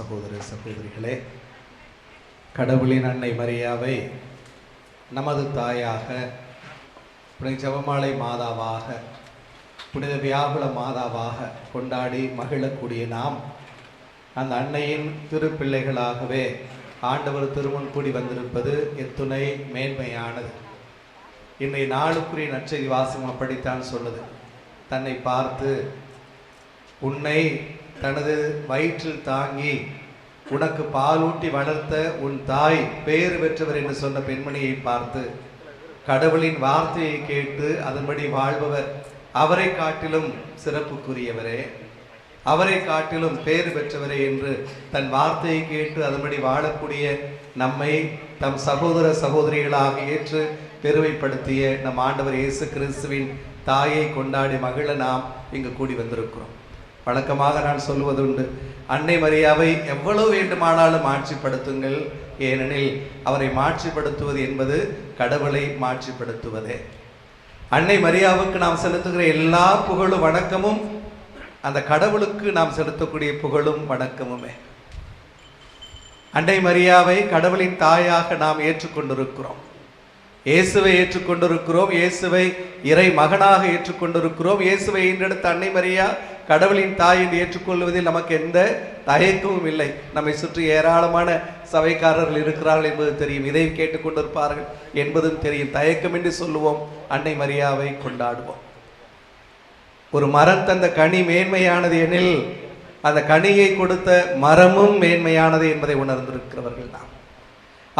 சகோதர சகோதரிகளே கடவுளின் அன்னை மரியாவை நமது தாயாக புனித ஜெபமாலை மாதாவாக புனித வியாபுல மாதாவாக கொண்டாடி மகிழக்கூடிய நாம் அந்த அன்னையின் திருப்பிள்ளைகளாகவே ஆண்டவர் திருமண் கூடி வந்திருப்பது எத்துணை மேன்மையானது. இன்றைய நாளுக்குரிய நற்செய்தி வாசகம் அப்படித்தான் சொல்லுது தன்னை பார்த்து உன்னை தனது வயிற்றில் தாங்கி உனக்கு பாலூட்டி வளர்த்த உன் தாய் பேறு பெற்றவர் என்று சொன்ன பெண்மணியை பார்த்து கடவுளின் வார்த்தையை கேட்டு அதன்படி வாழ்பவர் அவரை காட்டிலும் சிறப்புக்குரியவரே. அவரை காட்டிலும் பேர் பெற்றவரே என்று தன் வார்த்தையை கேட்டு அதன்படி வாழக்கூடிய நம்மை தம் சகோதர சகோதரிகளாக ஏற்று பெருமைப்படுத்திய நம் ஆண்டவர் இயேசு கிறிஸ்துவின் தாயை கொண்டாடி மகிழ நாம் இங்கு கூடி வந்திருக்கிறோம். வழக்கமாக நான் சொல்வதுண்டு அன்னை மரியாவை எவ்வளவு வேண்டுமானாலும் மாட்சிப்படுத்துங்கள். ஏனெனில் அவரை மாட்சிப்படுத்துவது என்பது கடவுளை மாட்சிப்படுத்துவதே. அன்னை மரியாவுக்கு நாம் செலுத்துகிற எல்லா புகழும் வணக்கமும் அந்த கடவுளுக்கு நாம் செலுத்தக்கூடிய புகழும் வணக்கமுமே. அன்னை மரியாவை கடவுளின் தாயாக நாம் ஏற்றுக்கொண்டிருக்கிறோம். இயேசுவை ஏற்றுக்கொண்டிருக்கிறோம். இயேசுவை இறை மகனாக ஏற்றுக்கொண்டிருக்கிறோம். இயேசுவை ஈன்றெடுத்த அன்னை மரியா கடவுளின் தாய் என்று ஏற்றுக்கொள்வதில் நமக்கு எந்த தயக்கமும் இல்லை. நம்மை சுற்றி ஏராளமான சபைக்காரர்கள் இருக்கிறார்கள் என்பது தெரியும். இதை கேட்டுக்கொண்டிருப்பார்கள் என்பதும் தெரியும். தயக்கம் என்று சொல்லுவோம் அன்னை மரியாவை கொண்டாடுவோம். ஒரு மரம் தந்த கனி மேன்மையானது எனில் அந்த கனியை கொடுத்த மரமும் மேன்மையானது என்பதை உணர்ந்திருக்கிறவர்கள் நாம்.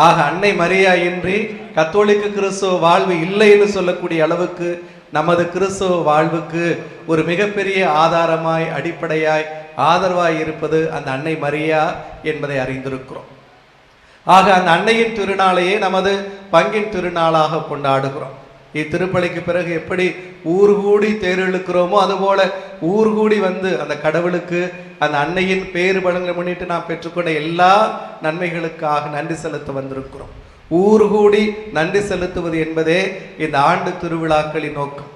ஆக அன்னை மரியா இன்றி கத்தோலிக்க கிறிஸ்துவ வாழ்வு இல்லைன்னு சொல்லக்கூடிய அளவுக்கு நமது கிறிஸ்துவ வாழ்வுக்கு ஒரு மிகப்பெரிய ஆதாரமாய் அடிப்படையாய் ஆதரவாய் இருப்பது அந்த அன்னை மரியா என்பதை அறிந்திருக்கிறோம். ஆக அந்த அன்னையின் திருநாளையே நமது பங்கின் திருநாளாக கொண்டாடுகிறோம். இத்திருப்பலிக்கு பிறகு எப்படி ஊர் கூடி தேர்தெழுக்கிறோமோ அதுபோல ஊர் கூடி வந்து அந்த கடவுளுக்கு அந்த அன்னையின் பேறு பலங்களை முன்னிட்டு நாம் பெற்றுக்கொண்ட எல்லா நன்மைகளுக்காக நன்றி செலுத்த வந்திருக்கிறோம். ஊர் கூடி நன்றி செலுத்துவது என்பதே இந்த ஆண்டு திருவிழாக்களின் நோக்கம்.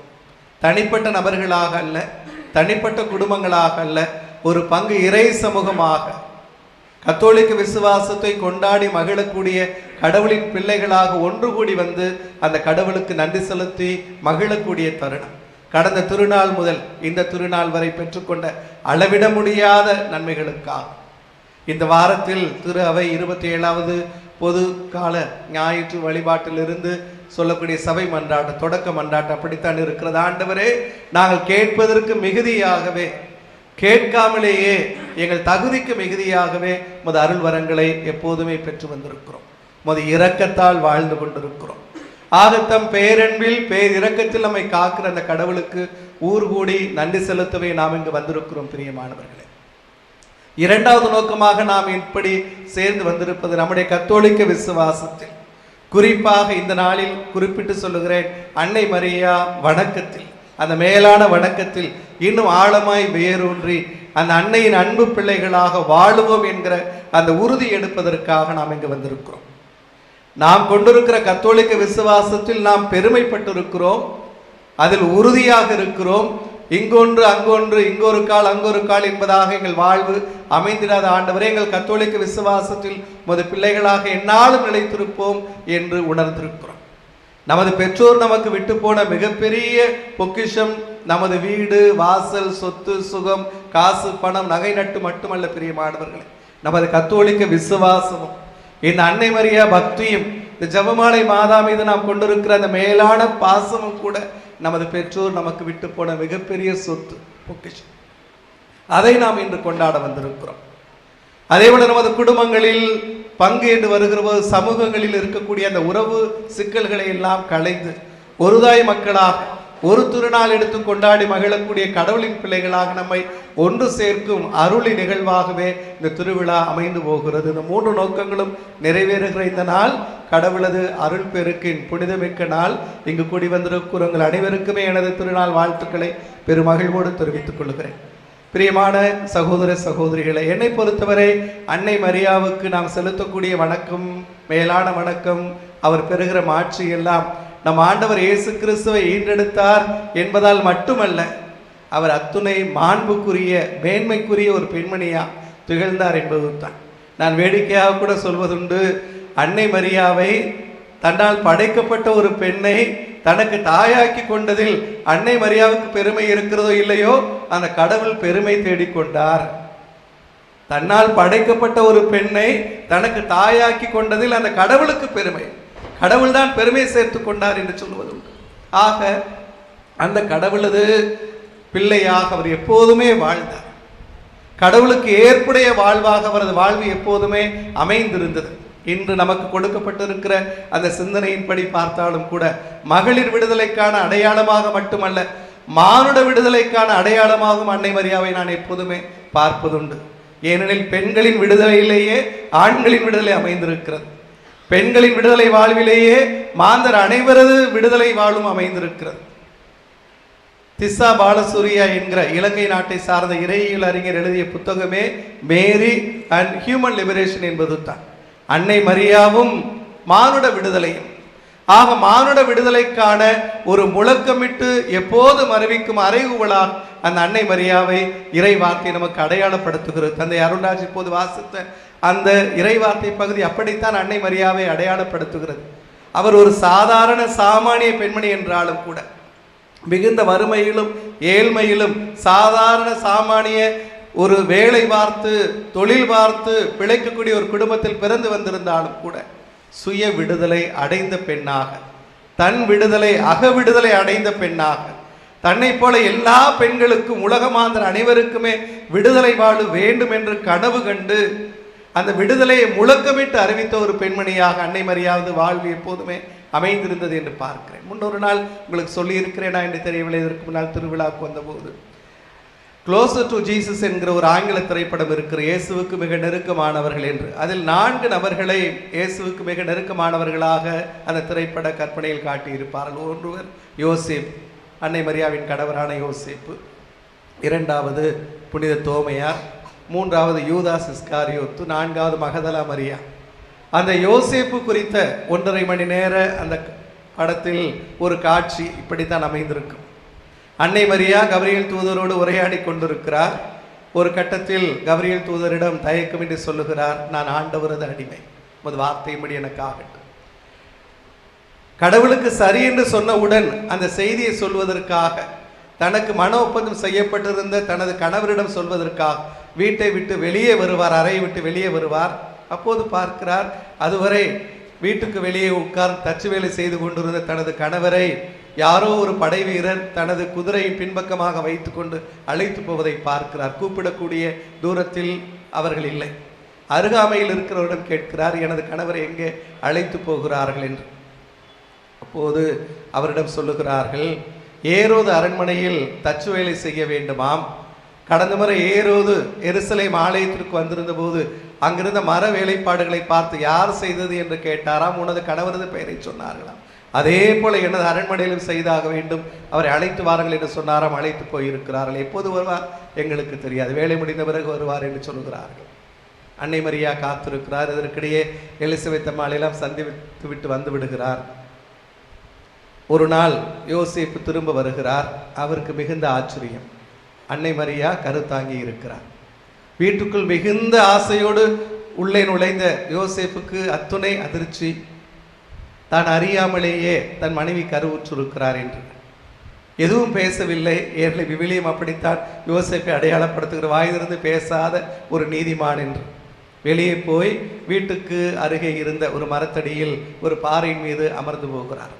தனிப்பட்ட நபர்களாக அல்ல தனிப்பட்ட குடும்பங்களாக அல்ல ஒரு பங்கு இறை சமூகமாக கத்தோலிக்க விசுவாசத்தை கொண்டாடி மகிழக்கூடிய கடவுளின் பிள்ளைகளாக ஒன்று கூடி வந்து அந்த கடவுளுக்கு நன்றி செலுத்தி மகிழக்கூடிய தருணம். கடந்த திருநாள் முதல் இந்த திருநாள் வரை பெற்றுக்கொண்ட அளவிட முடியாத நன்மைகளுக்காக. இந்த வாரத்தில் திரு அவை இருபத்தி ஏழாவது பொது கால ஞாயிற்று வழிபாட்டிலிருந்து சொல்லக்கூடிய சபை மன்றாட்டம் தொடக்க மன்றாட்டம் அப்படித்தான் இருக்கிறது. ஆண்டவரே நாங்கள் கேட்பதற்கு மிகுதியாகவே கேட்காமலேயே எங்கள் தகுதிக்கு மிகுதியாகவே மது அருள் வரங்களை எப்போதுமே பெற்று வந்திருக்கிறோம். மது இரக்கத்தால் வாழ்ந்து கொண்டிருக்கிறோம். ஆகத்தம் பேரன்பில் பேர் இரக்கத்தில் நம்மை காக்கிற அந்த கடவுளுக்கு ஊர் கூடி நன்றி செலுத்தவே நாம் இங்கு வந்திருக்கிறோம் பிரியமானவர்களே இரண்டாவது நோக்கமாக நாம் இப்படி சேர்ந்து வந்திருப்பது நம்முடைய கத்தோலிக்க விசுவாசத்தில். குறிப்பாக இந்த நாளில் குறிப்பிட்டு சொல்லுகிறேன் அன்னை மரியா வணக்கத்தில். அந்த மேலான வணக்கத்தில் இன்னும் ஆழமாய் வேரூன்றி அந்த அன்னையின் அன்பு பிள்ளைகளாக வாழுவோம் என்கிற அந்த உறுதி எடுப்பதற்காக நாம் இங்கு வந்திருக்கிறோம். நாம் கொண்டிருக்கிற கத்தோலிக்க விசுவாசத்தில் நாம் பெருமைப்பட்டிருக்கிறோம். அதில் உறுதியாக இருக்கிறோம். இங்கொன்று அங்கொன்று இங்கொரு கால் அங்கொரு கால் என்பதாக எங்கள் வாழ்வு அமைந்திடாத ஆண்டவரே எங்கள் கத்தோலிக்க விசுவாசத்தில் முத பிள்ளைகளாக என்னாலும் நிலைத்திருப்போம் என்று உணர்ந்திருக்கிறோம். நமது பெற்றோர் நமக்கு விட்டு போன மிகப்பெரிய பொக்கிஷம் நமது வீடு வாசல் சொத்து சுகம் காசு பணம் நகை நட்டு மட்டுமல்ல பிரியமானவர்களே. நமது கத்தோலிக்க விசுவாசமும் இந்த அன்னை மரியா பக்தியும் இந்த ஜெபமாலை மாதா மீது நாம் கொண்டிருக்கிற அந்த மேலான பாசமும் கூட நமது பெற்றோர் நமக்கு விட்டு போன மிகப்பெரிய சொத்து பொக்கிஷம். அதை நாம் இன்று கொண்டாட வந்திருக்கிறோம். அதேபோல நமது குடும்பங்களில் பங்கு என்று வருகிறபோது சமூகங்களில் இருக்கக்கூடிய அந்த உறவு சிக்கல்களை எல்லாம் களைந்து ஒருதாய் மக்களாக ஒரு திருநாள் எடுத்து கொண்டாடி மகிழக்கூடிய கடவுளின் பிள்ளைகளாக நம்மை ஒன்று சேர்க்கும் அருளி நிகழ்வாகவே இந்த திருவிழா அமைந்து போகிறது. இந்த மூன்று நோக்கங்களும் நிறைவேறுகிற இந்த நாள் கடவுளது அருள் பெருக்கின் புனிதமிக்க நாள். இங்கு கூடி வந்திருக்கிறவங்கள் அனைவருக்குமே எனது திருநாள் வாழ்த்துக்களை பெருமகிழ்வோடு தெரிவித்துக் கொள்கிறேன். பிரியமான சகோதர சகோதரிகளை என்னை பொறுத்தவரை அன்னை மரியாவுக்கு நாம் செலுத்தக்கூடிய வணக்கம் மேலான வணக்கம் அவர் பெறுகிற மாட்சி எல்லாம் நம் ஆண்டவர் இயேசு கிறிஸ்துவை ஈன்றெடுத்தார் என்பதால் மட்டுமல்ல அவர் அத்துணை மாண்புக்குரிய மேன்மைக்குரிய ஒரு பெண்மணியாக திகழ்ந்தார் என்பதுதான். நான் வேடிக்கையாக கூட சொல்வதுண்டு அன்னை மரியாவை தன்னால் படைக்கப்பட்ட ஒரு பெண்ணை தனக்கு தாயாக்கி கொண்டதில் அன்னை மரியாவுக்கு பெருமை இருக்கிறதோ இல்லையோ அந்த கடவுள் பெருமை தேடிக்கொண்டார். தன்னால் படைக்கப்பட்ட ஒரு பெண்ணை தனக்கு தாயாக்கி கொண்டதில் அந்த கடவுளுக்கு பெருமை. கடவுள் தான் பெருமை சேர்த்து கொண்டார் என்று சொல்வது உண்டு. ஆக அந்த கடவுளது பிள்ளையாக அவர் எப்போதுமே வாழ்ந்தார். கடவுளுக்கு ஏற்புடைய வாழ்வாக அவரது வாழ்வு எப்போதுமே அமைந்திருந்தது. இன்று நமக்கு கொடுக்கப்பட்டிருக்கிற அந்த சிந்தனையின்படி பார்த்தாலும் கூட மகளிர் விடுதலைக்கான அடையாளமாக மட்டுமல்ல மானுட விடுதலைக்கான அடையாளமாகவும் அன்னை மரியாவை நான் எப்போதுமே பார்ப்பதுண்டு. ஏனெனில் பெண்களின் விடுதலையிலேயே ஆண்களின் விடுதலை அமைந்திருக்கிறது. பெண்களின் விடுதலை வாழ்விலேயே மாந்தர் அனைவரது விடுதலை வாழும் அமைந்திருக்கிறது. திசா பாலசூரியா என்கிற இலங்கை நாட்டை சார்ந்த இறையியல் அறிஞர் எழுதிய புத்தகமே மேரி அண்ட் ஹியூமன் லிபரேஷன் என்பது தான் அன்னை மரியாவும் மானுட விடுதலையும். ஆக மானுட விடுதலைக்கான ஒரு முழக்கமிட்டு எப்போதும் அறிவிக்கும் அறைகுவலாக அந்த அன்னை மரியாவை இறை வார்த்தை நமக்கு அடையாளப்படுத்துகிறது. தந்தை அருண்டாஜ் இப்போது வாசித்த அந்த இறை வார்த்தை பகுதி அப்படித்தான் அன்னை மரியாவை அடையாளப்படுத்துகிறது. அவர் ஒரு சாதாரண சாமானிய பெண்மணி என்றாலும் கூட மிகுந்த வறுமையிலும் ஏழ்மையிலும் சாதாரண சாமானிய ஒரு வேலை பார்த்து தொழில் பார்த்து பிழைக்கக்கூடிய ஒரு குடும்பத்தில் பிறந்து வந்திருந்தாலும் கூட சுய விடுதலை அடைந்த பெண்ணாக தன் விடுதலை அக விடுதலை அடைந்த பெண்ணாக தன்னை போல எல்லா பெண்களுக்கும் உலகமாந்தர் அனைவருக்குமே விடுதலை வாழ வேண்டும் என்று கனவு கண்டு அந்த விடுதலையை முழக்கமிட்டு அறிவித்த ஒரு பெண்மணியாக அன்னை மரியாவது வாழ்வு எப்போதுமே அமைந்திருந்தது என்று பார்க்கிறேன். முன்னொரு நாள் உங்களுக்கு சொல்லியிருக்கிறேனா என்று தெரியவில்லை. இதற்கு முன்னால் திருவிழாவுக்கு வந்தபோது க்ளோசர் டு ஜீசஸ் என்கிற ஒரு ஆங்கில திரைப்படம் இருக்கிற இயேசுவுக்கு மிக நெருக்கமானவர்கள் என்று. அதில் நான்கு நபர்களை இயேசுவுக்கு மிக நெருக்கமானவர்களாக அந்த திரைப்பட கற்பனையில் காட்டியிருப்பார்கள். ஒன்றுவர் யோசேப் அன்னை மரியாவின் கணவரான யோசேப்பு. இரண்டாவது புனித தோமையார். மூன்றாவது யூதாஸ் இஸ்காரியோத்து. நான்காவது மகதலா மரியா. அந்த யோசேப்பு குறித்த ஒன்றரை மணி நேர அந்த படத்தில் ஒரு காட்சி இப்படித்தான் அமைந்திருக்கும். அன்னை மரியா கபரியல் தூதரோடு உரையாடி கொண்டிருக்கிறார். ஒரு கட்டத்தில் கபரியல் தூதரிடம் தயக்கமின்றி சொல்லுகிறார் நான் ஆண்டவரது அடிமை. உமது வார்த்தையும்படி எனக்கு ஆகட்டும். கடவுளுக்கு சரி என்று சொன்னவுடன் அந்த செய்தியை சொல்வதற்காக தனக்கு மன ஒப்பந்தம் செய்யப்பட்டிருந்த தனது கணவரிடம் சொல்வதற்காக வீட்டை விட்டு வெளியே வருவார் அறையை விட்டு வெளியே வருவார். அப்போது பார்க்கிறார் அதுவரை வீட்டுக்கு வெளியே உட்கார் தச்சு வேலை செய்து கொண்டிருந்த தனது கணவரை யாரோ ஒரு படை வீரர் தனது குதிரையின் பின்பக்கமாக வைத்துக்கொண்டு அழைத்து போவதை பார்க்கிறார். கூப்பிடக்கூடிய தூரத்தில் அவர்கள் இல்லை. அருகாமையில் இருக்கிறவரிடம் கேட்கிறார் எனது கணவரை எங்கே அழைத்து போகிறார்கள்? என்று. அப்போது அவரிடம் சொல்லுகிறார்கள் ஏரோது அரண்மனையில் தச்சு வேலை செய்ய வேண்டுமாம். கடந்த முறை ஏரோது எருசலேம் ஆலயத்திற்கு வந்திருந்த போது அங்கிருந்த மர வேலைப்பாடுகளை பார்த்து யார் செய்தது? என்று கேட்டாராம். உனது கணவரது பெயரை சொன்னார்களாம். அதே போல எனது அரண்மனையிலும் செய்தாக வேண்டும். அவரை அழைத்து வாருங்கள் என்று சொன்னாராம் அழைத்து போயிருக்கிறார்கள். எப்போது வருவார்? எங்களுக்கு தெரியாது. வேலை முடிந்த பிறகு வருவார் என்று சொல்லுகிறார்கள் அன்னை மரியா காத்திருக்கிறார். இதற்கிடையே எலிசபெத் அம்மாளெல்லாம் சந்தித்து விட்டு வந்து விடுகிறார். ஒரு நாள் யோசிப்பு திரும்ப வருகிறார். அவருக்கு மிகுந்த ஆச்சரியம். அன்னை மரியா கருத்தாங்கி இருக்கிறார். வீட்டுக்குள் மிகுந்த ஆசையோடு உள்ளே நுழைந்த யோசேப்புக்கு அத்துணை அதிர்ச்சி. தான் அறியாமலேயே தன் மனைவி கருவுற்றிருக்கிறார் என்று. எதுவும் பேசவில்லை. ஏற்கனவே விவிலியம் அப்படித்தான் யோசிப்பை அடையாளப்படுத்துகிற வாயிலிருந்து பேசாத ஒரு நீதிமான் என்று. வெளியே போய் வீட்டுக்கு அருகே இருந்த ஒரு மரத்தடியில் ஒரு பாறையின் மீது அமர்ந்து போகிறார்.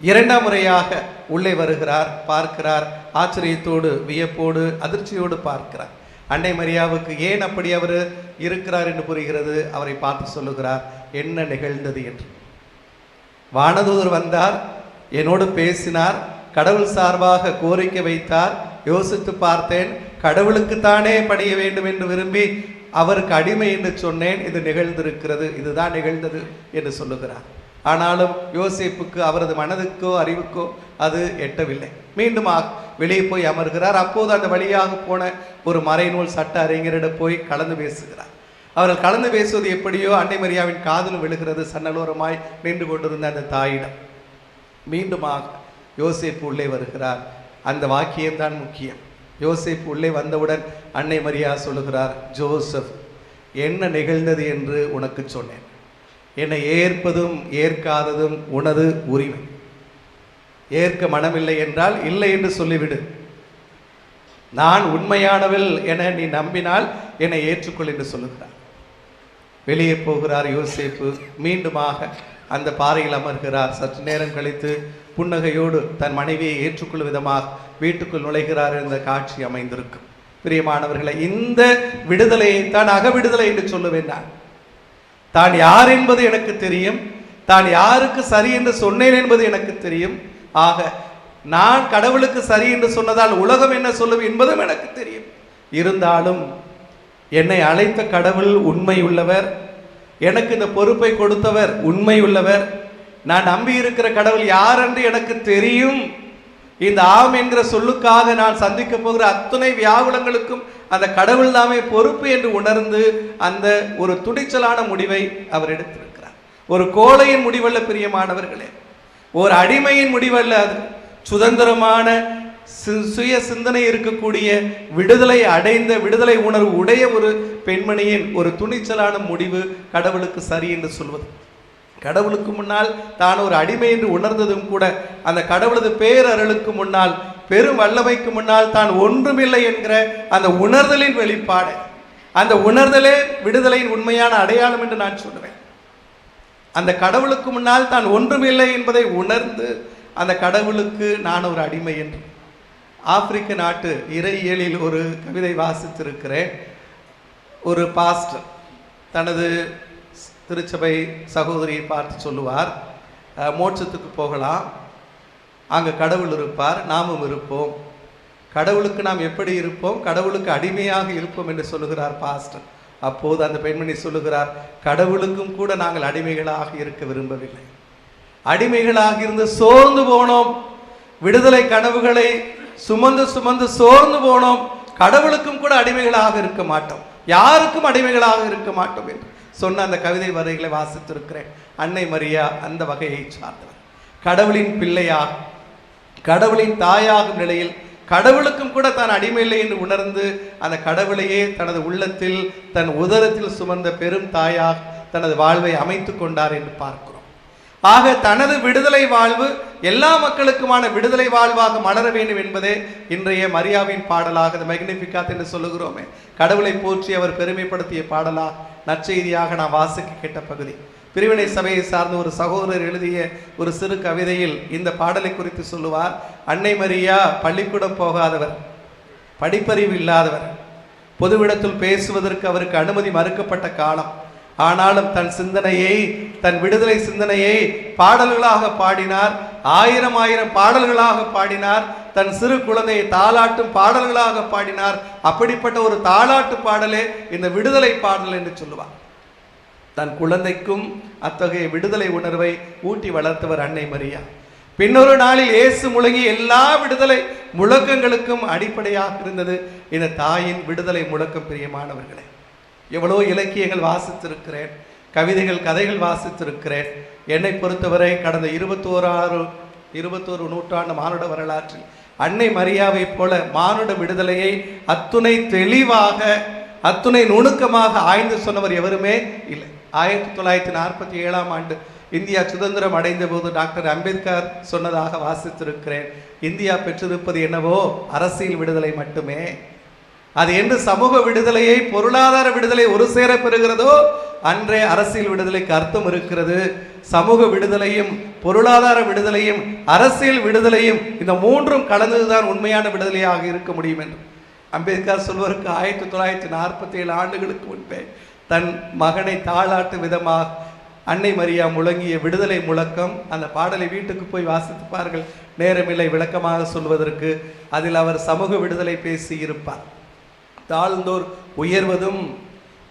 இரண்டாம் முறையாக உள்ளே வருகிறார் பார்க்கிறார் ஆச்சரியத்தோடு வியப்போடு அதிர்ச்சியோடு பார்க்கிறார். அன்னை மரியாவுக்கு ஏன் அப்படி அவர் இருக்கிறார் என்று புரிகிறது. அவரை பார்த்து சொல்லுகிறார் என்ன நிகழ்ந்தது? என்று. வானதூதர் வந்தார் என்னோடு பேசினார் கடவுள் சார்பாக கோரிக்கை வைத்தார் யோசித்து பார்த்தேன் கடவுளுக்குத்தானே பணிய வேண்டும் என்று விரும்பி அவருக்கு அடிமை என்று சொன்னேன் இது நிகழ்ந்திருக்கிறது இதுதான் நிகழ்ந்தது என்று சொல்லுகிறார். ஆனாலும் யோசிப்புக்கு அவரது மனதுக்கோ அறிவுக்கோ அது எட்டவில்லை. மீண்டும் வெளியே போய் அமர்கிறார். அப்போது அந்த வழியாக போன ஒரு மறைநூல் சட்ட அறிஞரிடம் போய் கலந்து பேசுகிறார். அவர்கள் கலந்து பேசுவது எப்படியோ அன்னை மரியாவின் காதலும் விழுகிறது சன்னலோரமாய் நின்று கொண்டிருந்த அந்த தாயிடம். மீண்டுமாக யோசேப்பு உள்ளே வருகிறார். அந்த வாக்கியம்தான் முக்கியம். யோசேப்பு உள்ளே வந்தவுடன் அன்னை மரியா சொல்லுகிறார் ஜோசப் என்ன நிகழ்ந்தது என்று உனக்கு சொன்னேன். என்னை ஏற்பதும் ஏற்காததும் உனது உரிமை. ஏற்க மனமில்லை என்றால் இல்லை என்று சொல்லிவிடு. நான் உண்மையானவள் என நீ நம்பினால் என்னை ஏற்றுக்கொள் என்று சொல்லுகிறார். வெளியே போகிறார் யோசிப்பு. மீண்டுமாக அந்த பாறையில் அமர்கிறார். சற்று நேரம் கழித்து புன்னகையோடு தன் மனைவியை ஏற்றுக்கொள்ளும் விதமாக வீட்டுக்குள் நுழைகிறார் என்ற காட்சி அமைந்திருக்கும். பிரியமானவர்களை இந்த விடுதலையை தான் அக விடுதலை என்று சொல்லுவேன் நான் தான் யார் என்பது எனக்கு தெரியும். தான் யாருக்கு சரி என்று சொன்னேன் என்பது எனக்கு தெரியும். ஆக நான் கடவுளுக்கு சரி என்று சொன்னதால் உலகம் என்ன சொல்லும் என்பதும் எனக்கு தெரியும். இருந்தாலும் என்னை அழைத்த கடவுள் உண்மை உள்ளவர் எனக்கு இந்த பொறுப்பை கொடுத்தவர் உண்மை உள்ளவர் நான் நம்பி இருக்கிற கடவுள் யார் என்று எனக்கு தெரியும். இந்த ஆம் என்கிற சொல்லுக்காக நான் சந்திக்க போகிற அத்தனை வியாகுலங்களுக்கும் அந்த கடவுள் தாமே பொறுப்பு என்று உணர்ந்து அந்த ஒரு துணிச்சலான முடிவை அவர் எடுத்திருக்கிறார். ஒரு கோழையின் முடிவல்ல பிரியமானவர்களே. ஒரு அடிமையின் முடிவல்ல அது சுதந்திரமான சுய சிந்தனை இருக்கக்கூடிய விடுதலை அடைந்த விடுதலை உணர்வு உடைய ஒரு பெண்மணியின் ஒரு துணிச்சலான முடிவு கடவுளுக்கு சரி என்று சொல்வது. கடவுளுக்கு முன்னால் தான் ஒரு அடிமை என்று உணர்ந்ததும் கூட அந்த கடவுளது பேரருளுக்கு முன்னால் பெரும் வல்லமைக்கு முன்னால் தான் ஒன்றுமில்லை என்கிற அந்த உணர்தலின் வெளிப்பாடு. அந்த உணர்தலே விடுதலையின் உண்மையான அடையாளம் என்று நான் சொல்லுவேன். அந்த கடவுளுக்கு முன்னால் தான் ஒன்றுமில்லை என்பதை உணர்ந்து அந்த கடவுளுக்கு நான் ஒரு அடிமை என்று ஆப்பிரிக்க நாட்டு இறையியலில் ஒரு கவிதை வாசித்திருக்கிறேன். ஒரு பாஸ்டர் தனது திருச்சபை சகோதரியை பார்த்து சொல்லுவார் மோட்சத்துக்கு போகலாம். அங்கே கடவுள் இருப்பார் நாமும் இருப்போம். கடவுளுக்கு நாம் எப்படி இருப்போம்? கடவுளுக்கு அடிமையாக இருப்போம் என்று சொல்லுகிறார் பாஸ்டர். அப்போது அந்த பெண்மணி சொல்லுகிறார் கடவுளுக்கும் கூட நாங்கள் அடிமைகளாக இருக்க விரும்பவில்லை. அடிமைகளாக இருந்து சோர்ந்து போனோம். விடுதலை கனவுகளை சுமந்து சுமந்து சோர்ந்து போனோம். கடவுளுக்கும் கூட அடிமைகளாக இருக்க மாட்டோம். யாருக்கும் அடிமைகளாக இருக்க மாட்டோம் என்று சொன்ன அந்த கவிதை வரிகளை வாசித்திருக்கிறேன். அன்னை மரியா அந்த வகையை சார்ந்தவர் கடவுளின் பிள்ளையாக கடவுளின் தாயாகும் நிலையில் கடவுளுக்கும் கூட தான் அடிமையில்லை என்று உணர்ந்து அந்த கடவுளையே தனது உள்ளத்தில் தன் உதரத்தில் சுமந்த பெரும் தாயாக தனது வாழ்வை அமைத்து கொண்டார் என்று பார்க்கிறோம். ஆக தனது விடுதலை வாழ்வு எல்லா மக்களுக்குமான விடுதலை வாழ்வாக மலர வேண்டும் என்பதே இன்றைய மரியாவின் பாடலாக இந்த என்று சொல்லுகிறோமே. கடவுளை போற்றி அவர் பெருமைப்படுத்திய பாடலா? நற்செய்தியாக நான் வாசிக்க கேட்ட பகுதி. பிரிவினை சபையை சார்ந்த ஒரு சகோதரர் எழுதிய ஒரு சிறு கவிதையில் இந்த பாடலை குறித்து சொல்லுவார். அன்னை மரியா பள்ளிக்கூடம் போகாதவர். படிப்பறிவு இல்லாதவர். பொதுவிடத்தில் பேசுவதற்கு அவருக்கு அனுமதி மறுக்கப்பட்ட காலம். ஆனாலும் தன் சிந்தனையை தன் விடுதலை சிந்தனையை பாடல்களாக பாடினார். ஆயிரம் ஆயிரம் பாடல்களாக பாடினார். தன் சிறு குழந்தையை தாளாட்டும் பாடல்களாக பாடினார். அப்படிப்பட்ட ஒரு தாளாட்டு பாடலே இந்த விடுதலை பாடல் என்று சொல்லுவார். தன் குழந்தைக்கும் அத்தகைய விடுதலை உணர்வை ஊட்டி வளர்த்தவர் அன்னை மரியா. பின்னொரு நாளில் இயேசு முழங்கி எல்லா விடுதலை முழக்கங்களுக்கும் அடிப்படையாக இருந்தது. இந்த தாயின் விடுதலை முழக்கம் பிரியமானவர்களே. எவ்வளோ இலக்கியங்கள் வாசித்திருக்கிறேன் கவிதைகள் கதைகள் வாசித்திருக்கிறேன். என்னை பொறுத்தவரை கடந்த இருபத்தோராறு இருபத்தோரு நூற்றாண்டு மானுட வரலாற்றில் அன்னை மரியாவைப் போல மானுட விடுதலையை அத்துணை தெளிவாக அத்துணை நுணுக்கமாக ஆய்ந்து சொன்னவர் எவருமே இல்லை. ஆயிரத்தி தொள்ளாயிரத்தி நாற்பத்தி ஏழாம் ஆண்டு இந்தியா சுதந்திரம் அடைந்த போது டாக்டர் அம்பேத்கர் சொன்னதாக வாசித்திருக்கிறேன். இந்தியா பெற்றிருப்பது என்னவோ அரசியல் விடுதலை மட்டுமே. அது என்று சமூக விடுதலையை பொருளாதார விடுதலை ஒரு சேர பெறுகிறதோ அன்றே அரசியல் விடுதலைக்கு அர்த்தம் இருக்கிறது. சமூக விடுதலையும் பொருளாதார விடுதலையும் அரசியல் விடுதலையும் இந்த மூன்றும் கலந்ததுதான் உண்மையான விடுதலையாக இருக்க முடியும் என்று அம்பேத்கர் சொல்வதற்கு ஆயிரத்தி தொள்ளாயிரத்தி நாற்பத்தி ஏழு ஆண்டுகளுக்கு முன்பே தன் மகனை தாளாட்டு விதமாக அன்னை மரியா முழங்கிய விடுதலை முழக்கம் அந்த பாடலை வீட்டுக்கு போய் வாசித்துப்பார்கள். நேரமில்லை விளக்கமாக சொல்வதற்கு. அதில் அவர் சமூக விடுதலை பேசி இருப்பார் தாழ்ந்தோர் உயர்வதும்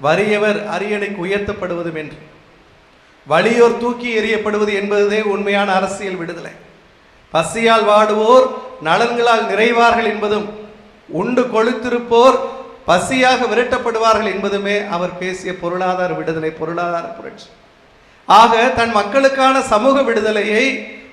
வறியவர் அரியணைக்கு உயர்த்தப்படுவதும் என்று. வலியோர் தூக்கி எறியப்படுவது என்பதே உண்மையான அரசியல் விடுதலை. பசியால் வாடுவோர் நலன்களால் நிறைவார்கள் என்பதும் உண்டு கொழுத்திருப்போர் பசியாக விரட்டப்படுவார்கள் என்பதுமே அவர் பேசிய பொருளாதார விடுதலை பொருளாதார புரட்சி. ஆக தன் மக்களுக்கான சமூக விடுதலையை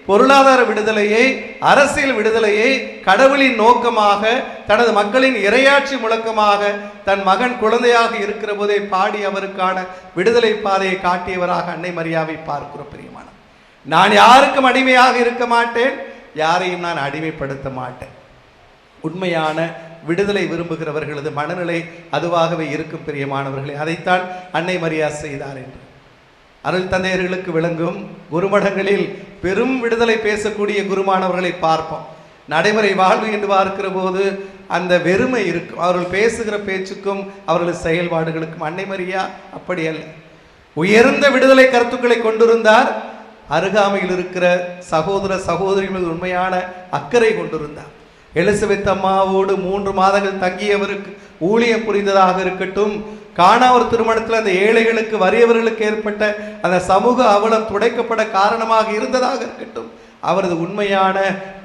பொருளாதார விடுதலையை அரசியல் விடுதலையை கடவுளின் நோக்கமாக தனது மக்களின் இரையாட்சி முழக்கமாக தன் மகன் குழந்தையாக இருக்கிற போதே பாடி அவருக்கான விடுதலை பாதையை காட்டியவராக அன்னை மரியாவை பார்க்கிறோம் பிரியமான. நான் யாருக்கும் அடிமையாக இருக்க மாட்டேன் யாரையும் நான் அடிமைப்படுத்த மாட்டேன். உண்மையான விடுதலை விரும்புகிறவர்களது மனநிலை அதுவாகவே இருக்கும் பிரியமானவர்களே. அதைத்தான் அன்னை மரியா செய்தார் என்று. அருள் தந்தையர்களுக்கு விளங்கும் குருமடங்களில் பெரும் விடுதலை பேசக்கூடிய குருமானவர்களை பார்ப்போம். நடைமுறை வாழ்வு என்று பார்க்கிற போது அந்த வெறுமை இருக்கும். அவர்கள் பேசுகிற பேச்சுக்கும் அவர்களது செயல்பாடுகளுக்கும் அன்னை மரியா அப்படி அல்ல. உயர்ந்த விடுதலை கருத்துக்களை கொண்டிருந்தார். அருகாமையில் இருக்கிற சகோதர சகோதரி மீது உண்மையான அக்கறை கொண்டிருந்தார். எலிசபெத் அம்மாவோடு மூன்று மாதங்கள் தங்கியவருக்கு ஊழியம் புரிந்ததாக இருக்கட்டும் காணா ஒரு திருமணத்தில் அந்த ஏழைகளுக்கு வறியவர்களுக்கு ஏற்பட்ட அந்த சமூக அவலம் துடைக்கப்பட காரணமாக இருந்ததாக இருக்கட்டும். அவரது உண்மையான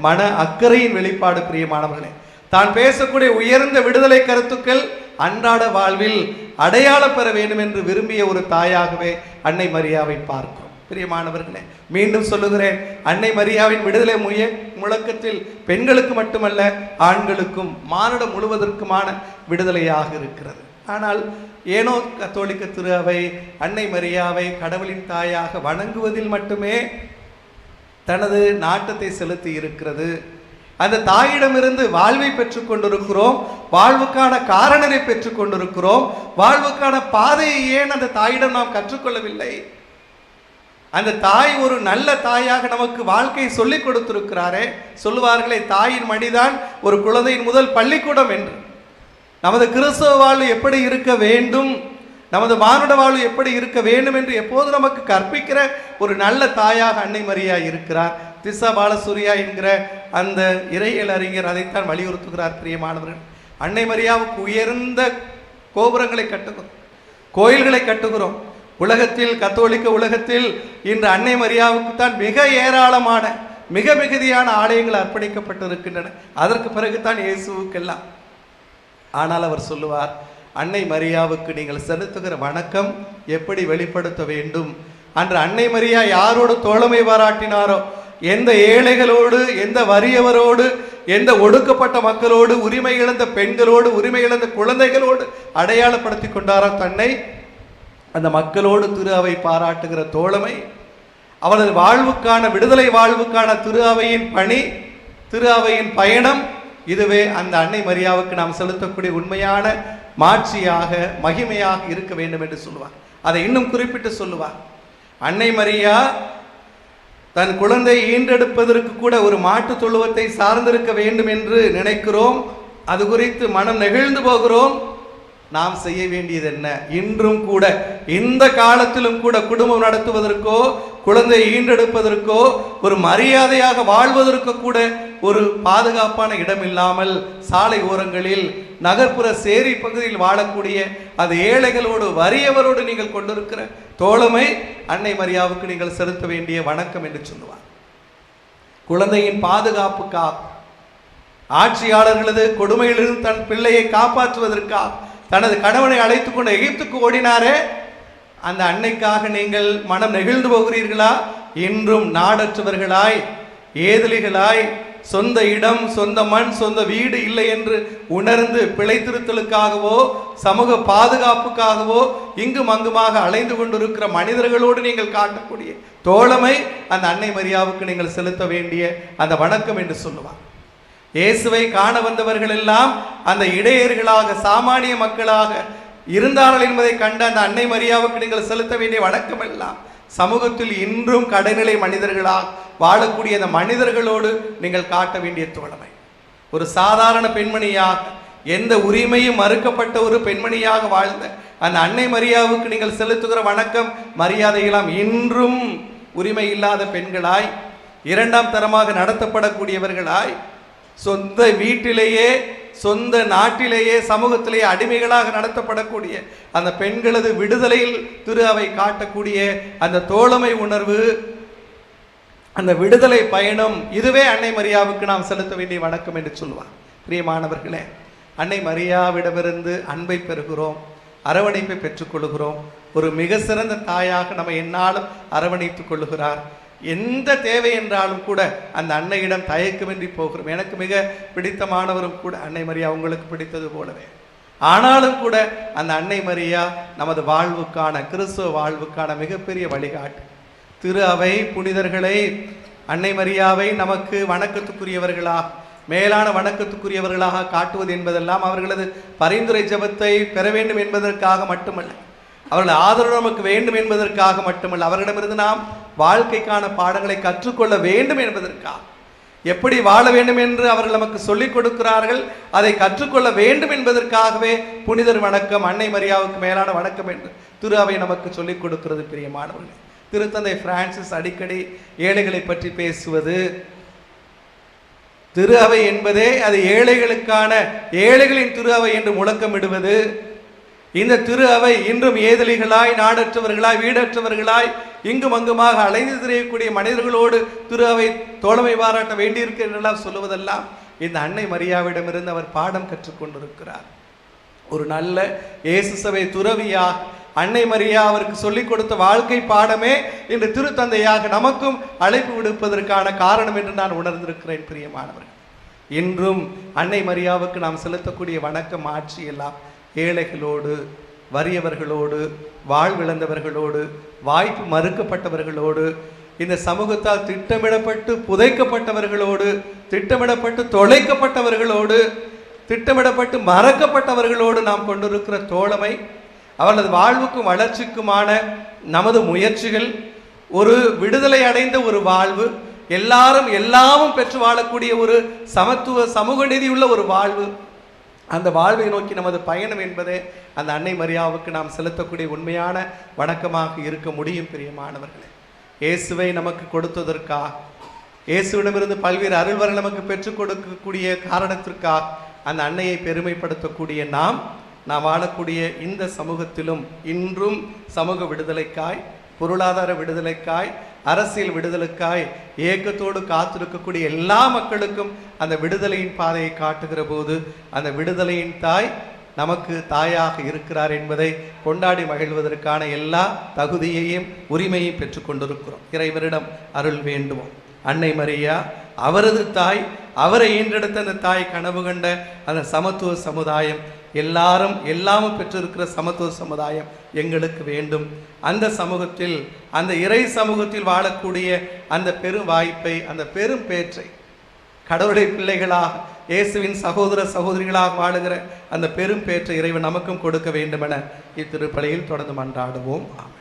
மன அக்கறையின் வெளிப்பாடு பிரியமானவர்களே தான் பேசக்கூடிய உயர்ந்த விடுதலை கருத்துக்கள் அன்றாட வாழ்வில் அடையாளம் பெற வேண்டும் என்று விரும்பிய ஒரு தாயாகவே அன்னை மரியாவை பார்க்கிறோம். பிரியமானவர்களே மீண்டும் சொல்லுகிறேன் அன்னை மரியாவின் விடுதலை முய முழக்கத்தில் பெண்களுக்கு மட்டுமல்ல ஆண்களுக்கும் மானிடம் முழுவதற்குமான விடுதலையாக இருக்கிறது. ஆனால் ஏனோ கத்தோலிக்க திரு அவை அன்னை மரியாவை கடவுளின் தாயாக வணங்குவதில் மட்டுமே தனது நாட்டத்தை செலுத்தி இருக்கிறது. அந்த தாயிடமிருந்து வாழ்வை பெற்றுக் கொண்டிருக்கிறோம் வாழ்வுக்கான காரணரை பெற்றுக் கொண்டிருக்கிறோம் வாழ்வுக்கான பாதையை ஏன் அந்த தாயிடம் நாம் கற்றுக்கொள்ளவில்லை? அந்த தாய் ஒரு நல்ல தாயாக நமக்கு வாழ்க்கையை சொல்லிக் கொடுத்திருக்கிறாரே. சொல்லுவார்களே தாயின் மணிதான் ஒரு குழந்தையின் முதல் பள்ளிக்கூடம் என்று. நமது கிறிஸ்தவ வாழ்வு எப்படி இருக்க வேண்டும்? நமது மானுட வாழ்வு எப்படி இருக்க வேண்டும் என்று எப்போது நமக்கு கற்பிக்கிற ஒரு நல்ல தாயாக அன்னை மரியா இருக்கிறார். திசா பாலசூரியா என்கிற அந்த இறையியல் அறிஞர் அதைத்தான் வலியுறுத்துகிறார் பிரியமானவர்கள். அன்னை மரியாவுக்கு உயர்ந்த கோபுரங்களை கட்டுகிறோம். கோயில்களை கட்டுகிறோம். உலகத்தில் கத்தோலிக்க உலகத்தில் இன்று அன்னை மரியாவுக்கு தான் மிக ஏராளமான மிக மிகுதியான ஆலயங்கள் அர்ப்பணிக்கப்பட்டிருக்கின்றன. அதற்கு பிறகுதான் இயேசுவுக்கெல்லாம் ஆனால் அவர் சொல்லுவார் அன்னை மரியாவுக்கு நீங்கள் செலுத்துகிற வணக்கம் எப்படி வெளிப்படுத்த வேண்டும்? அன்று அன்னை மரியா யாரோடு தோழமை பாராட்டினாரோ? எந்த ஏழைகளோடு எந்த வறியவரோடு எந்த ஒடுக்கப்பட்ட மக்களோடு உரிமை இழந்த பெண்களோடு உரிமை இழந்த குழந்தைகளோடு அடையாளப்படுத்தி கொண்டாரோ தன்னை? அந்த மக்களோடு திரு அவை பாராட்டுகிற தோழமை அவரது வாழ்வுக்கான விடுதலை வாழ்வுக்கான திரு அவையின் பணி திரு அவையின் பயணம் இதுவே அந்த அன்னை மரியாவுக்கு நாம் செலுத்தக்கூடிய உண்மையான மாட்சியாக மகிமையாக இருக்க வேண்டும் என்று சொல்லுவார். அதை இன்னும் குறிப்பிட்டு சொல்லுவார். அன்னை மரியா தன் குழந்தை ஈன்றெடுப்பதற்கு கூட ஒரு மாட்டு தொழுவத்தை சார்ந்திருக்க வேண்டும் என்று நினைக்கிறோம். அது குறித்து மனம் நெகிழ்ந்து போகிறோம். நாம் செய்ய வேண்டியது என்ன? இன்றும் கூட இந்த காலத்திலும் கூட குடும்பம் நடத்துவதற்கோ குழந்தையை ஈன்றெடுப்பதற்கோ ஒரு மரியாதையாக வாழ்வதற்கு கூட ஒரு பாதுகாப்பான இடம் இல்லாமல் சாலை ஓரங்களில் நகர்ப்புற சேரி பகுதியில் வாழக்கூடிய அந்த ஏழைகளோடு வறியவரோடு நீங்கள் கொண்டிருக்கிற தோழமை அன்னை மரியாவுக்கு நீங்கள் செலுத்த வேண்டிய வணக்கம் என்று சொல்லுவார். குழந்தையின் பாதுகாப்புக்கா ஆட்சியாளர்களது கொடுமையிலிருந்து தன் பிள்ளையை காப்பாற்றுவதற்காக தனது கணவனை அழைத்து கொண்டு எகிப்துக்கு ஓடினாரே. அந்த அன்னைக்காக நீங்கள் மனம் நெகிழ்ந்து போகிறீர்களா? இன்றும் நாடற்றவர்களாய் ஏதிலிகளாய் சொந்த இடம் சொந்த மண் சொந்த வீடு இல்லை என்று உணர்ந்து பிழைத்திருத்தலுக்காகவோ சமூக பாதுகாப்புக்காகவோ இங்கும் அங்குமாக அலைந்து கொண்டிருக்கிற மனிதர்களோடு நீங்கள் காட்டக்கூடிய தோழமை அந்த அன்னை மரியாவுக்கு நீங்கள் செலுத்த வேண்டிய அந்த வணக்கம் என்று சொல்லுவார். இயேசுவை காண வந்தவர்கள் எல்லாம் அந்த இடையர்களாக சாமானிய மக்களாக இருந்தார்கள் என்பதை கண்ட அந்த அன்னை மரியாவுக்கு நீங்கள் செலுத்த வேண்டிய வணக்கம் எல்லாம் சமூகத்தில் இன்றும் கடைநிலை மனிதர்களாக வாழக்கூடிய அந்த மனிதர்களோடு நீங்கள் காட்ட வேண்டிய தோழமை. ஒரு சாதாரண பெண்மணியாக எந்த உரிமையும் மறுக்கப்பட்ட ஒரு பெண்மணியாக வாழ்ந்த அந்த அன்னை மரியாவுக்கு நீங்கள் செலுத்துகிற வணக்கம் மரியாதையெல்லாம் இன்றும் உரிமை இல்லாத பெண்களாய் இரண்டாம் தரமாக நடத்தப்படக்கூடியவர்களாய் சொந்த வீட்டிலேயே சொந்த நாட்டிலேயே சமூகத்திலேயே அடிமைகளாக நடத்தப்படக்கூடிய அந்த பெண்களது விடுதலையில் திரு அவை காட்டக்கூடிய அந்த தோழமை உணர்வு அந்த விடுதலை பயணம் இதுவே அன்னை மரியாவுக்கு நாம் செலுத்த வேண்டிய வணக்கம் என்று சொல்லுவார் பிரியமானவர்களே அன்னை மரியாவிடமிருந்து அன்பை பெறுகிறோம் அரவணைப்பை பெற்றுக்கொள்கிறோம் ஒரு மிக சிறந்த தாயாக நம்ம என்னாலும் அரவணைத்துக் கொள்ளுகிறார். எந்த தேவை என்றாலும் கூட அந்த அன்னையிடம் தயக்கமின்றி போகிறோம். எனக்கு மிக பிடித்தமானவரும் கூட அன்னை மரியா உங்களுக்கு பிடித்தது போலவே. ஆனாலும் கூட அந்த அன்னை மரியா நமது வாழ்வுக்கான கிறிஸ்துவ வாழ்வுக்கான மிகப்பெரிய வழிகாட்டு. திரு அவை புனிதர்களை அன்னை மரியாவை நமக்கு வணக்கத்துக்குரியவர்களாக மேலான வணக்கத்துக்குரியவர்களாக காட்டுவது என்பதெல்லாம் அவர்களது பரிந்துரை ஜெபத்தை பெற வேண்டும் என்பதற்காக மட்டுமல்ல அவர்கள் ஆதரவு நமக்கு வேண்டும் என்பதற்காக மட்டுமல்ல அவர்களிடமிருந்து நாம் வாழ்க்கைக்கான பாடங்களை கற்றுக்கொள்ள வேண்டும் என்பதற்காக. எப்படி வாழ வேண்டும் என்று அவர்கள் நமக்கு சொல்லிக் கொடுக்கிறார்கள் அதை கற்றுக்கொள்ள வேண்டும் என்பதற்காகவே புனிதர் வணக்கம் அன்னை மரியாவுக்கு மேலான வணக்கம் என்று திரு அவை நமக்கு சொல்லிக் கொடுக்கிறது பிரியமானவர்களே திருத்தந்தை பிரான்சிஸ் அடிக்கடி ஏழைகளை பற்றி பேசுவது திரு அவை என்பதே அது ஏழைகளுக்கான ஏழைகளின் திரு அவை என்று முழக்கமிடுவது இந்த திரு அவை இன்றும் ஏதலிகளாய் நாடற்றவர்களாய் வீடற்றவர்களாய் இங்கும் அங்குமாக அலைந்து திரியக்கூடிய மனிதர்களோடு திரு அவை தோழமை பாராட்ட வேண்டியிருக்கிறதெல்லாம் சொல்லுவதெல்லாம் இந்த அன்னை மரியாவிடமிருந்து அவர் பாடம் கற்றுக்கொண்டிருக்கிறார். ஒரு நல்ல இயேசு சபை துறவியா அன்னை மரியா அவருக்கு சொல்லிக் கொடுத்த வாழ்க்கை பாடமே இன்று திருத்தந்தையாக நமக்கும் அழைப்பு விடுப்பதற்கான காரணம் என்று நான் உணர்ந்திருக்கிறேன் பிரியமானவர்கள். இன்றும் அன்னை மரியாவுக்கு நாம் செலுத்தக்கூடிய வணக்கம் ஆட்சி எல்லாம் ஏழைகளோடு வறியவர்களோடு வாழ்விழந்தவர்களோடு வாய்ப்பு மறுக்கப்பட்டவர்களோடு இந்த சமூகத்தால் திட்டமிடப்பட்டு புதைக்கப்பட்டவர்களோடு திட்டமிடப்பட்டு தொலைக்கப்பட்டவர்களோடு திட்டமிடப்பட்டு மறக்கப்பட்டவர்களோடு நாம் கொண்டிருக்கிற தோழமை அவர்களது வாழ்வுக்கும் வளர்ச்சிக்குமான நமது முயற்சிகள் ஒரு விடுதலை அடைந்த ஒரு வாழ்வு எல்லாரும் எல்லாமும் பெற்று வாழக்கூடிய ஒரு சமத்துவ சமூக நீதியுள்ள ஒரு வாழ்வு அந்த வாழ்வை நோக்கி நமது பயணம் என்பதே அந்த அன்னை மரியாவுக்கு நாம் செலுத்தக்கூடிய உண்மையான வணக்கமாக இருக்க முடியும் பிரியமானவர்களே. இயேசுவை நமக்கு கொடுத்ததற்காக இயேசுவிடமிருந்து பல்வேறு அருள்வரை நமக்கு பெற்றுக் கொடுக்கக்கூடிய காரணத்திற்காக அந்த அன்னையை பெருமைப்படுத்தக்கூடிய நாம் நாம் வாழக்கூடிய இந்த சமூகத்திலும் இன்றும் சமூக விடுதலைக்காய் பொருளாதார விடுதலைக்காய் அரசியல் விடுதலைக்காய் ஏக்கத்தோடு காத்திருக்கக்கூடிய எல்லா மக்களுக்கும் அந்த விடுதலையின் பாதையை காட்டுகிற போது அந்த விடுதலையின் தாய் நமக்கு தாயாக இருக்கிறார் என்பதை கொண்டாடி மகிழ்வதற்கான எல்லா தகுதியையும் உரிமையும் பெற்றுக்கொண்டிருக்கிறோம் இறைவரிடம் அருள் வேண்டுவோம். அன்னை மரியா அவரது தாய் அவரை ஈன்றெடுத்த அந்த தாய் கனவு கண்ட அந்த சமத்துவ சமுதாயம் எல்லாரும் எல்லாமும் பெற்றிருக்கிற சமத்துவ சமுதாயம் எங்களுக்கு வேண்டும். அந்த சமூகத்தில் அந்த இறை சமூகத்தில் வாழக்கூடிய அந்த பெரும் வாய்ப்பை அந்த பெரும் பேற்றை கடவுளுடைய பிள்ளைகளாக இயேசுவின் சகோதர சகோதரிகளாக வாழுகிற அந்த பெரும் பேற்றை இறைவன் நமக்கும் கொடுக்க வேண்டுமென இத்திருப்பலையில் தொடர்ந்து மன்றாடுவோம். ஆமாம்